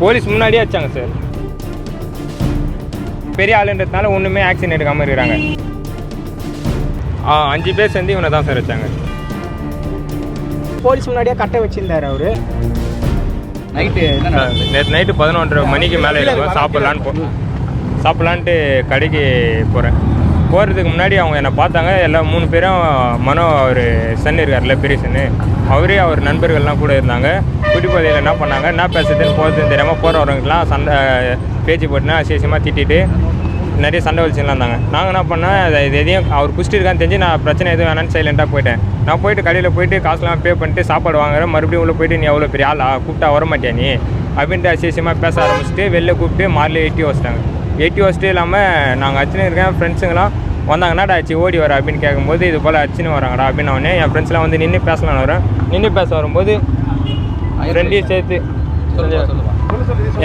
Police முன்னாடியே வச்சாங்க sir பெரிய ஆளுன்றதுனால ஒன்றுமே ஆக்ஷன் எடுக்காமல் இருக்கிறாங்க. ஆ அஞ்சு பேர் சேர்ந்து இவனை தான் சார் வச்சாங்க. போலீஸ் முன்னாடியே கட்டை வச்சிருந்தாரு அவரு. நைட்டு நேற்று நைட்டு பதினொன்றரை மணிக்கு மேலே சாப்பிட்லான்னு போ சாப்பிட்லான்ட்டு கடைக்கு போகிறேன் போகிறதுக்கு முன்னாடி அவங்க என்னை பார்த்தாங்க. எல்லாம் மூணு பேரும் மனோ அவர் சன் இருக்கார்ல பெரிய சன்னு அவரே அவர் நண்பர்கள்லாம் கூட இருந்தாங்க. குடிப்பதையில் என்ன பண்ணாங்க? என்ன பேசுறதுன்னு போகிறதுன்னு தெரியாமல் போகிறவங்களுக்குலாம் சண்டை பேச்சு போட்டுனா சேசியமாக திட்டிட்டு நிறைய சண்டை வலிச்சுலாம் இருந்தாங்க நாங்கள் என்ன பண்ணேன் அதை- இது எதையும் அவர் குடிச்சிருக்கான்னு இருக்கான்னு தெரிஞ்சு நான் பிரச்சனை எதுவும் வேணான்னு சைலண்ட்டாக போயிட்டேன். நான் போயிட்டு கடையில் போயிட்டு காசுலாம் பே பண்ணிட்டு சாப்பாடு வாங்குறேன் மறுபடியும் உள்ளே போயிட்டு நீ அவ்வளோ பெரிய ஆளா? கூப்பிட்டா வர மாட்டியா நீ? அப்படின்ட்டு அசியசியமாக பேச ஆரம்பிச்சுட்டு வெளில கூப்பிட்டு மாரில் எட்டி வச்சிட்டாங்க எட்டி வச்சுட்டு இல்லாமல் நாங்கள் அச்சுன்னு இருக்கேன் ஃப்ரெண்ட்ஸுங்களாம் வந்தாங்கன்னாடா ஆச்சு ஓடி வர அப்படின்னு கேட்கும்போது இது போல் அச்சுன்னு வராங்கடா அப்படின்னு உடனே என் ஃப்ரெண்ட்ஸ்லாம் வந்து நின்று பேசலான்னு வரேன் நின்று பேச வரும்போது ரெண்டையும் சேர்த்து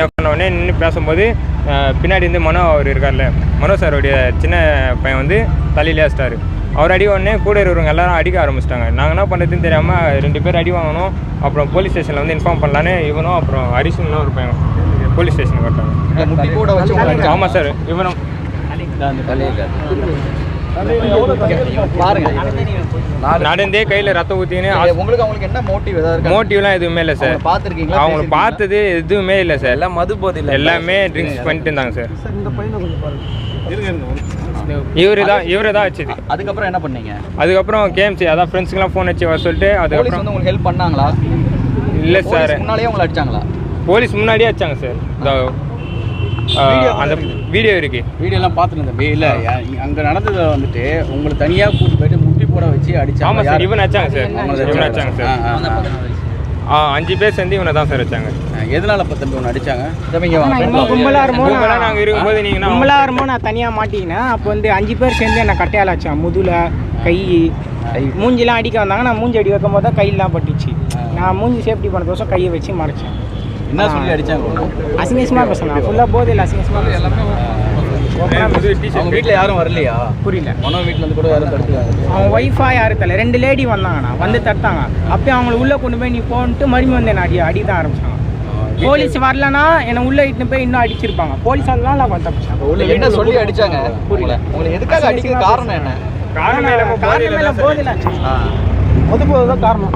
என் friend உடனே நின்று பேசும்போது பின்னாடி இருந்து மனோ அவர் இருக்கார்ல மனோ சாரோடைய சின்ன பையன் வந்து தலையிலே வச்சிட்டாரு அவர் அடி உடனே கூட இருக்கிறவங்க எல்லாரும் அடிக்க ஆரம்பிச்சிட்டாங்க. நாங்கள் என்ன பண்ணுறதுன்னு தெரியாமல் ரெண்டு பேர் அடி வாங்கணும் அப்புறம் போலீஸ் ஸ்டேஷனில் வந்து இன்ஃபார்ம் பண்ணலான்னு இவனும் அப்புறம் ஹரிஷனும் ஒரு பையன். போலீஸ் ஸ்டேஷனுக்கு வட்டாங்க இந்த முட்டி கூட வச்சு. ஆமாம் சார். இவனும் நடந்தே கையில் ரத்தம் ஊற்றின்னு உங்களுக்கு அவங்களுக்கு என்ன மோட்டிவ் ஏதாவது மோட்டிவ்லாம் எதுவுமே இல்லை சார். பார்த்திருக்கீங்களா? அவங்கள பேசியிருக்கீங்களா? பார்த்தது எதுவுமே இல்லை சார். எல்லாம் மது எல்லாமே ட்ரிங்க்ஸ் பண்ணிட்டு இருந்தாங்க சார். இந்த பையனை கொஞ்சம் பாருங்க. இவரு தான் இவரை தான் வச்சுது. அதுக்கப்புறம் என்ன பண்ணீங்க? அதுக்கப்புறம் கேஎம்சி அதான் ஃப்ரெண்ட்ஸுக்கெலாம் ஃபோன் வச்சு வர சொல்லிட்டு அதுக்கப்புறம் வந்து உங்களுக்கு ஹெல்ப் பண்ணாங்களா? இல்லை சார். முன்னாலேயே உங்களை அடிச்சாங்களா? போலீஸ் முன்னாடியே வச்சாங்க சார். இந்த அந்த வீடியோ இருக்கு. வீடியோலாம் பார்த்துட்டு தம்பி. இல்லை அங்கே நடந்ததை வந்துட்டு உங்களை தனியாக கூட்டு போயிட்டு முட்டி போட வச்சு அடிச்சாங்க ஆமாம் சார்? இவன் வச்சாங்க சார். இவன் வச்சாங்க. சார். ஆ, அஞ்சு பேர் சேர்ந்து இவனை தான் சார் வச்சாங்க. எதனால இப்போ தம்பி ஒன்று அடிச்சாங்க? தம்பிங்க ஆனா வாங்க இன்னும் கும்பலா இருமோ கும்பலா நாங்க இருக்கும்போது நீங்க என்ன- கும்பலா இருமோ நான் தனியா மாட்டிக்கினேன். அப்போ வந்து அஞ்சு பேர் சேர்ந்து என்ன கட்டையால் வச்சான் முதுல கை மூஞ்சிலாம் அடிக்க வந்தாங்க. நான் மூஞ்சி அடி வைக்கும் போது தான் கையெல்லாம் பட்டுச்சு. நான் மூஞ்சி சேஃப்டி பண்ணதோசம் கையை வச்சு மறைச்சேன். என்ன சொல்லி அடிச்சாங்க? உங்களை? அசிங்கசமாக பேசினேன் ஃபுல்லாக போதையில் அசிங்கசமாக புது டிஷர்ட் அவங்க வீட்டில் யாரும் வரலையா? புரியல. மனோ வீட்டில் இருந்து கூட யாரும் தடுத்துக்காங்க அவன் ஒய்ஃபா யாரு தெரியல ரெண்டு லேடி வந்தாங்கண்ணா. வந்து தட்டாங்க. அப்பயும் அவங்கள உள்ளே கொண்டு போய் நீ போன்ட்டு மறுபடியும் வந்து என்ன அடி அடி தான் ஆரம்பிச்சாங்க போலீஸ் வரலனா என்னை உள்ளே இட்டுன்னு போய் இன்னும் அடிச்சிருப்பாங்க. போலீஸ் வந்தனால நான் தப்பிச்சேன். உள்ள என்ன சொல்லி அடிச்சாங்க. புரியல. உங்களுக்கு எதுக்காக அடிக்க காரணம் என்ன? காரணமே சார். போதையில் மது போதை தான் காரணம்.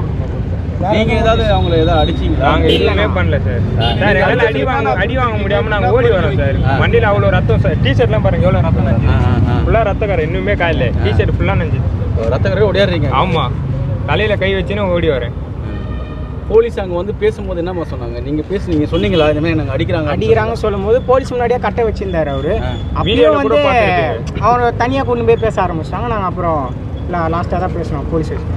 நீங்கள் ஏதாவது அவங்கள ஏதாவது அடிச்சிங்களா? நாங்க எதுவுமே பண்ணல சார். சார் எங்களால அடி வாங்க அடி வாங்க முடியாம நாங்க ஓடி வரோம் சார். வண்டியில அவ்வளவு ரத்தம் சார். டிஷர்ட்லாம் பாருங்க எவ்வளவு ரத்தம் நஞ்சு. ஃபுல்லா ரத்தக்கார இன்னுமே காயில. டிஷர்ட் ஃபுல்லா நஞ்சு. ரத்த கரை ஓடியாடுறீங்க? ஆமா. தலையில கை வச்சுன்னு ஓடி வரேன். போலீஸ் அங்கே வந்து பேசும்போது என்னம்மா சொன்னாங்க? நீங்கள் பேசுனீங்க சொன்னீங்க இந்த மாதிரி நாங்கள் அடிக்கிறாங்க அடிக்கிறாங்க சொல்லும் போது போலீஸ் முன்னாடியே கட்டை வச்சிருந்தாரு அவரு. கூட வந்து. அவரை தனியாக கொண்டு போய் பேச ஆரம்பிச்சிட்டாங்க. நாங்கள் அப்புறம் லாஸ்ட்டாக தான் பேசினோம் போலீஸ் ஸ்டேஷன்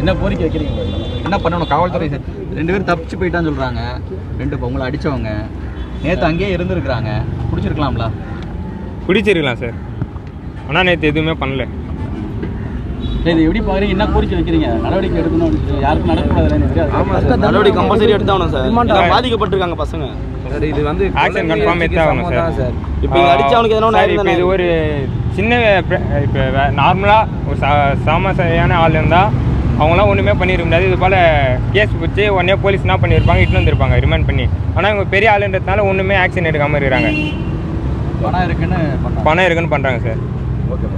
என்ன கோரிக்கை வைக்கிறீங்க என்ன பண்ணணும்? காவல்துறை சார் ரெண்டு பேரும் தப்பிச்சு போயிட்டான்னு சொல்றாங்க. ரெண்டு உங்களை அடிச்சவங்க. நேத்து அங்கேயே இருந்திருக்கிறாங்க. பிடிச்சிருக்கலாம்ல குடிச்சிருக்கலாம் சார். ஆனா நேத்து எதுவுமே பண்ணல. இது எப்படி பாக்குறீங்க? என்ன கோரிக்கை வைக்கிறீங்க? நடவடிக்கை எடுக்கணும் யாருக்கும் சார் நடவடிக்கை கம்பல்சரி எடுத்தாகணும் சார். பாதிக்கப்பட்டிருக்காங்க பசங்க. சார் இது வந்து Action confirm எடுத்தே ஆகணும் சார். சார். இப்போ இங்கே அடிச்சு அவனுக்கு எதனா ஒன்று சார், இப்போ இது ஒரு சின்ன இப்போ நார்மலாக ஒரு சா சாமசையான ஆள் இருந்தால் அவங்களாம் ஒன்றுமே பண்ணிருக்க முடியாது. இது போல் கேஸ் பிடிச்சி உடனே போலீஸ் என்ன பண்ணியிருப்பாங்க இட்டு வந்திருப்பாங்க ரிமாண்ட் பண்ணி. ஆனால் இவங்க பெரிய ஆளுன்றதுனால ஒன்றுமே ஆக்ஷன் எடுக்காமல் இருக்கிறாங்க. பணம் இருக்குன்னு பணம் இருக்குன்னு பண்ணுறாங்க சார் ஓகே